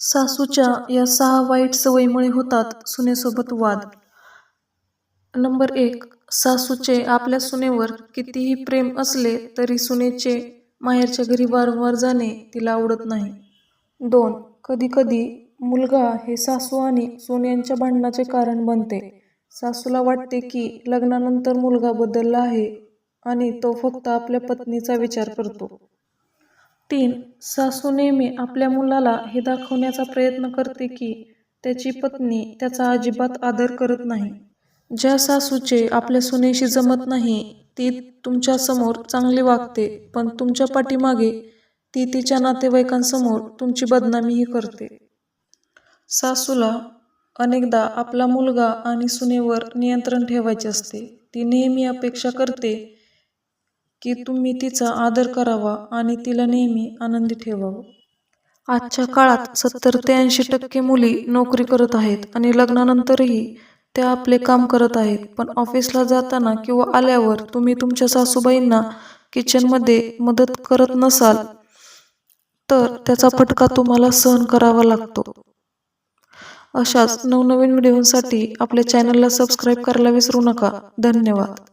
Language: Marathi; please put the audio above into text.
सासूच्या या सहा वाईट सवयीमुळे होतात सुनेसोबत वाद. नंबर एक सासूचे आपल्या सुनेवर कितीही प्रेम असले तरी सुनेचे माहेरच्या घरी वारंवार जाणे तिला आवडत नाही. दोन कधीकधी मुलगा हे सासू आणि सोन्यांच्या भांडणाचे कारण बनते. सासूला वाटते की लग्नानंतर मुलगा बदलला आहे आणि तो फक्त आपल्या पत्नीचा विचार करतो. तीन सासू नेहमी आपल्या मुलाला हे दाखवण्याचा प्रयत्न करते की त्याची पत्नी त्याचा अजिबात आदर करत नाही. ज्या सासूचे आपल्या सुनेशी जमत नाही ती तुमच्यासमोर चांगली वागते पण तुमच्या पाठीमागे ती तिच्या नातेवाईकांसमोर तुमची बदनामीही करते. सासूला अनेकदा आपला मुलगा आणि सुनेवर नियंत्रण ठेवायचे असते. ती नेहमी अपेक्षा करते की तुम्ही तिचा आदर करावा आणि तिला नेहमी आनंदी ठेवावं. आजच्या काळात सत्तर ते ऐंशी टक्के मुली नोकरी करत आहेत आणि लग्नानंतरही त्या आपले काम करत आहेत. पण ऑफिसला जाताना किंवा आल्यावर तुम्ही तुमच्या सासूबाईंना किचनमध्ये मदत करत नसाल तर त्याचा फटका तुम्हाला सहन करावा लागतो. अशाच नवनवीन व्हिडिओसाठी आपल्या चॅनलला सबस्क्राईब करायला विसरू नका. धन्यवाद.